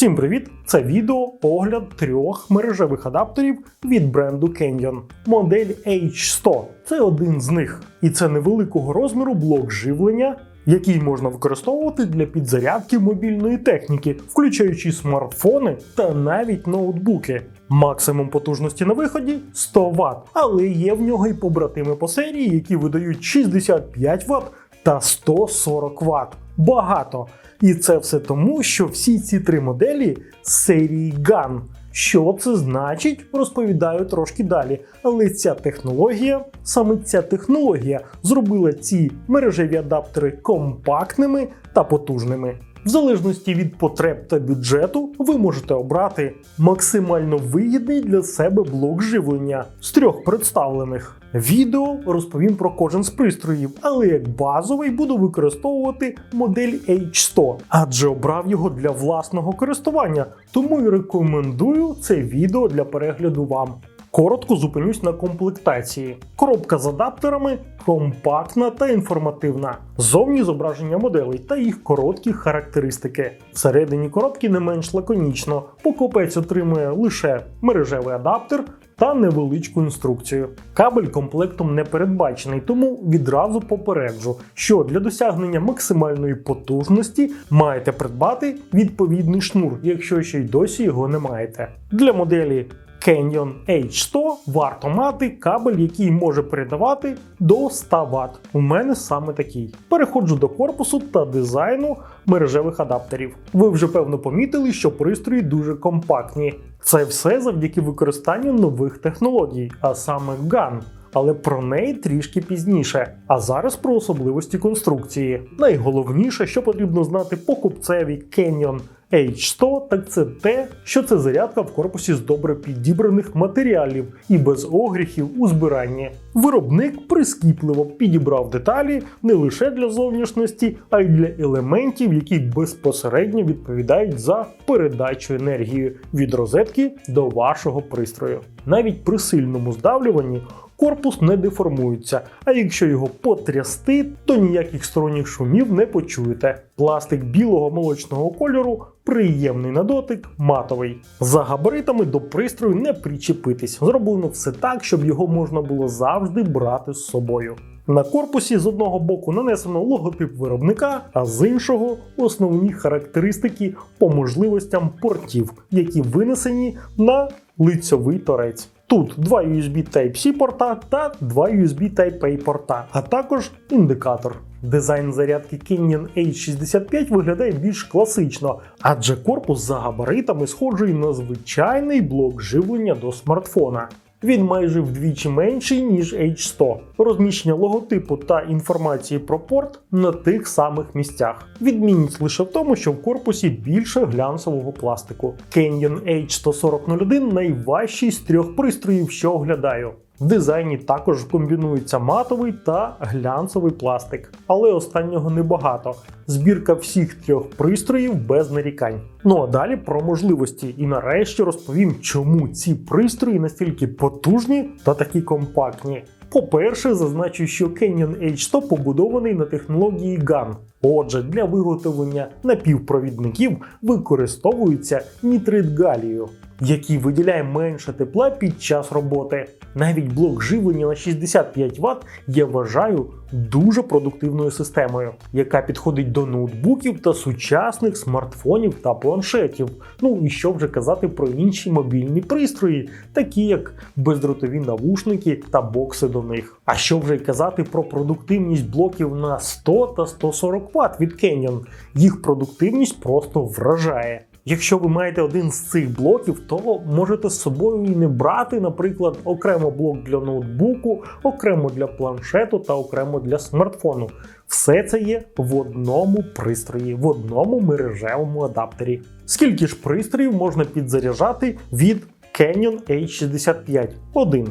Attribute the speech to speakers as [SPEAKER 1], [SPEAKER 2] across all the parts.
[SPEAKER 1] Всім привіт! Це відео огляд трьох мережевих адаптерів від бренду Canyon. Модель H100 це один з них, і це невеликого розміру блок живлення, який можна використовувати для підзарядки мобільної техніки, включаючи смартфони та навіть ноутбуки. Максимум потужності на виході 100 Вт, але є в нього і побратими по серії, які видають 65 Вт та 140 Вт. Багато. І це все тому, що всі ці три моделі з серії GAN. Що це значить, розповідаю трошки далі. Але ця технологія, саме ця технологія, зробила ці мережеві адаптери компактними та потужними. В залежності від потреб та бюджету, ви можете обрати максимально вигідний для себе блок живлення з трьох представлених. Відео розповім про кожен з пристроїв, але як базовий буду використовувати модель H100, адже обрав його для власного користування, тому і рекомендую це відео для перегляду вам. Коротко зупинюсь на комплектації. Коробка з адаптерами компактна та інформативна. Зовні зображення моделей та їх короткі характеристики. Всередині коробки не менш лаконічно. Покупець отримує лише мережевий адаптер та невеличку інструкцію. Кабель комплектом не передбачений, тому відразу попереджу, що для досягнення максимальної потужності маєте придбати відповідний шнур, якщо ще й досі його не маєте. Для моделі Canyon H100 варто мати кабель, який може передавати до 100 Вт. У мене саме такий. Переходжу до корпусу та дизайну мережевих адаптерів. Ви вже певно помітили, що пристрої дуже компактні. Це все завдяки використанню нових технологій, а саме GAN. Але про неї трішки пізніше. А зараз про особливості конструкції. Найголовніше, що потрібно знати покупцеві Canyon H100, так це те, що це зарядка в корпусі з добре підібраних матеріалів і без огріхів у збиранні. Виробник прискіпливо підібрав деталі не лише для зовнішності, а й для елементів, які безпосередньо відповідають за передачу енергії від розетки до вашого пристрою. Навіть при сильному здавлюванні корпус не деформується, а якщо його потрясти, то ніяких сторонніх шумів не почуєте. Пластик білого молочного кольору приємний на дотик, матовий. За габаритами до пристрою не причепитись. Зроблено все так, щоб його можна було завжди брати з собою. На корпусі з одного боку нанесено логотип виробника, а з іншого основні характеристики по можливостям портів, які винесені на лицьовий торець. Тут два USB Type-C порта та два USB Type-A порта, а також індикатор. Дизайн зарядки Canyon H65 виглядає більш класично, адже корпус за габаритами схожий на звичайний блок живлення до смартфона. Він майже вдвічі менший, ніж H100. Розміщення логотипу та інформації про порт на тих самих місцях. Відмінність лише в тому, що в корпусі більше глянцевого пластику. Canyon H14001 найважчий з трьох пристроїв, що оглядаю. В дизайні також комбінується матовий та глянцевий пластик, але останнього небагато. Збірка всіх трьох пристроїв без нарікань. Ну а далі про можливості. І нарешті розповім, чому ці пристрої настільки потужні та такі компактні. По-перше, зазначу, що Canyon H100 побудований на технології GAN. Отже, для виготовлення напівпровідників використовується нітрит галію, який виділяє менше тепла під час роботи. Навіть блок живлення на 65 Вт я вважаю дуже продуктивною системою, яка підходить до ноутбуків та сучасних смартфонів та планшетів. Ну і що вже казати про інші мобільні пристрої, такі як бездротові навушники та бокси до них. А що вже й казати про продуктивність блоків на 100 та 140 Вт від Canyon. Їх продуктивність просто вражає. Якщо ви маєте один з цих блоків, то можете з собою і не брати, наприклад, окремо блок для ноутбуку, окремо для планшету та окремо для смартфону. Все це є в одному пристрої, в одному мережевому адаптері. Скільки ж пристроїв можна підзаряджати від Canyon H65? Один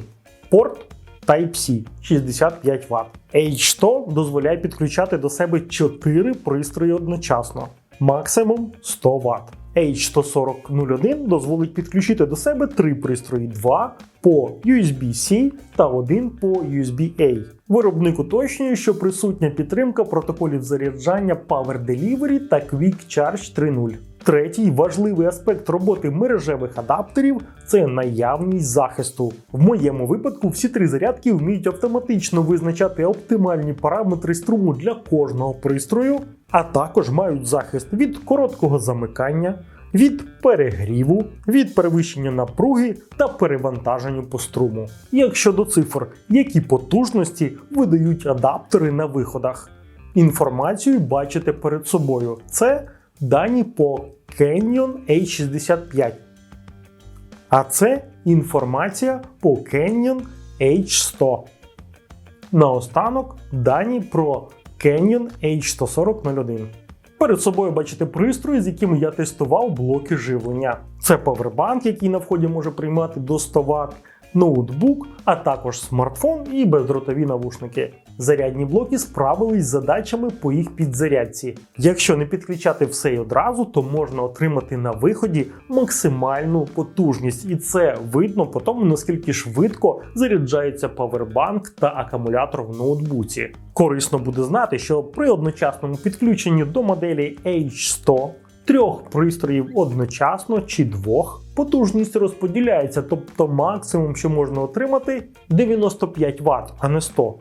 [SPEAKER 1] порт. Type-C 65 Вт. H100 дозволяє підключати до себе 4 пристрої одночасно, максимум 100 Вт. H14001 дозволить підключити до себе три пристрої 2 по USB-C та один по USB-A. Виробник уточнює, що присутня підтримка протоколів заряджання Power Delivery та Quick Charge 3.0. Третій важливий аспект роботи мережевих адаптерів це наявність захисту. В моєму випадку всі три зарядки вміють автоматично визначати оптимальні параметри струму для кожного пристрою, а також мають захист від короткого замикання, від перегріву, від перевищення напруги та перевантаженню по струму. Як щодо цифр, які потужності видають адаптери на виходах? Інформацію бачите перед собою. Це дані по Canyon H65. А це інформація по Canyon H100. Наостанок дані про Canyon H14001. Перед собою бачите пристрої, з якими я тестував блоки живлення. Це павербанк, який на вході може приймати до 100 Вт, ноутбук, а також смартфон і бездротові навушники. Зарядні блоки справились з задачами по їх підзарядці. Якщо не підключати все й одразу, то можна отримати на виході максимальну потужність, і це видно по тому, наскільки швидко заряджається павербанк та акумулятор в ноутбуці. Корисно буде знати, що при одночасному підключенні до моделі H100 трьох пристроїв одночасно чи двох потужність розподіляється, тобто максимум, що можна отримати 95 Вт, а не 100.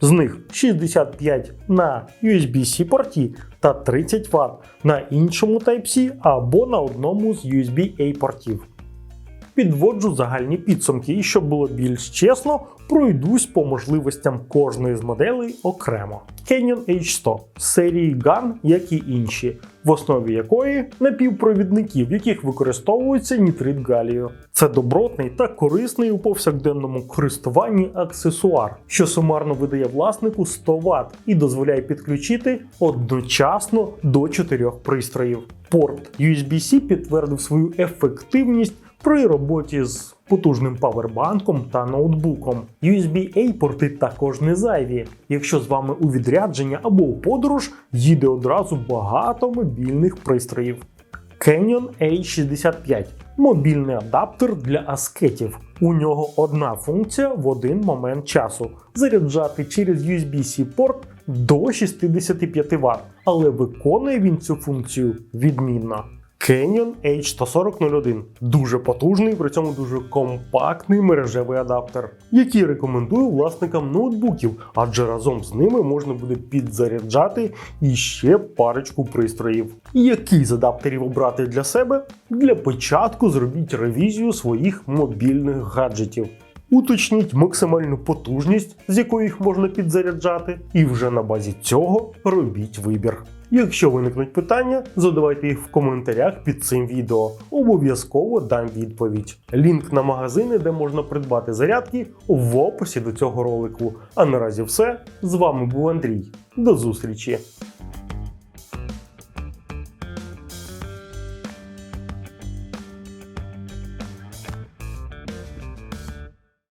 [SPEAKER 1] З них 65 на USB-C порті та 30 Вт на іншому Type-C або на одному з USB-A портів. Підводжу загальні підсумки, і щоб було більш чесно, пройдусь по можливостям кожної з моделей окремо. Canyon H100 з серії GAN, як і інші, в основі якої напівпровідники, в яких використовується нітрит галію. Це добротний та корисний у повсякденному користуванні аксесуар, що сумарно видає власнику 100 Вт і дозволяє підключити одночасно до 4 пристроїв. Порт USB-C підтвердив свою ефективність при роботі з потужним павербанком та ноутбуком. USB-A порти також не зайві. Якщо з вами у відрядження або у подорож, їде одразу багато мобільних пристроїв. Canyon A65 мобільний адаптер для аскетів. У нього одна функція в один момент часу заряджати через USB-C порт до 65 Вт, але виконує він цю функцію відмінно. Canyon H14001 дуже потужний, при цьому дуже компактний мережевий адаптер, який рекомендую власникам ноутбуків, адже разом з ними можна буде підзаряджати іще парочку пристроїв. Який з адаптерів обрати для себе? Для початку зробіть ревізію своїх мобільних гаджетів. Уточніть максимальну потужність, з якою їх можна підзаряджати, і вже на базі цього робіть вибір. Якщо виникнуть питання, задавайте їх в коментарях під цим відео. Обов'язково дам відповідь. Лінк на магазини, де можна придбати зарядки, в описі до цього ролику. А наразі все. З вами був Андрій. До зустрічі!